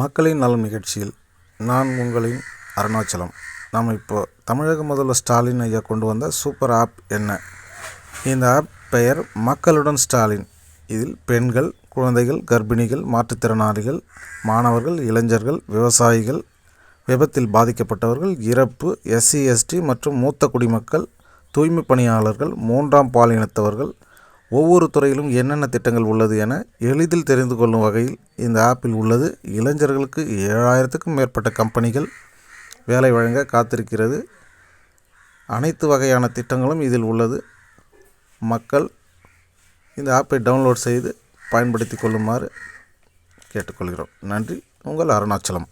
மக்களின் நலம் நிகழ்ச்சியில் நான் உங்களின் அருணாச்சலம். நாம் இப்போது தமிழக முதல்வர் ஸ்டாலின் ஐயா கொண்டு வந்த சூப்பர் ஆப் என்ன? இந்த ஆப் பெயர் மக்களுடன் ஸ்டாலின். இதில் பெண்கள் குழந்தைகள் கர்ப்பிணிகள் மாற்றுத்திறனாளிகள் மாணவர்கள் இளைஞர்கள் விவசாயிகள் விபத்தில் பாதிக்கப்பட்டவர்கள் இறப்பு எஸ்சி எஸ்டி மற்றும் மூத்த குடிமக்கள் தூய்மை பணியாளர்கள் மூன்றாம் பாலினத்தவர்கள் ஒவ்வொரு துறையிலும் என்னென்ன திட்டங்கள் உள்ளது என எளிதில் தெரிந்து கொள்ளும் வகையில் இந்த ஆப்பில் உள்ளது. இளைஞர்களுக்கு ஏழாயிரத்துக்கும் மேற்பட்ட கம்பெனிகள் வேலை வழங்க காத்திருக்கிறது. அனைத்து வகையான திட்டங்களும் இதில் உள்ளது. மக்கள் இந்த ஆப்பை டவுன்லோட் செய்து பயன்படுத்தி கொள்ளுமாறு கேட்டுக்கொள்கிறோம். நன்றி. உங்கள் அருணாச்சலம்.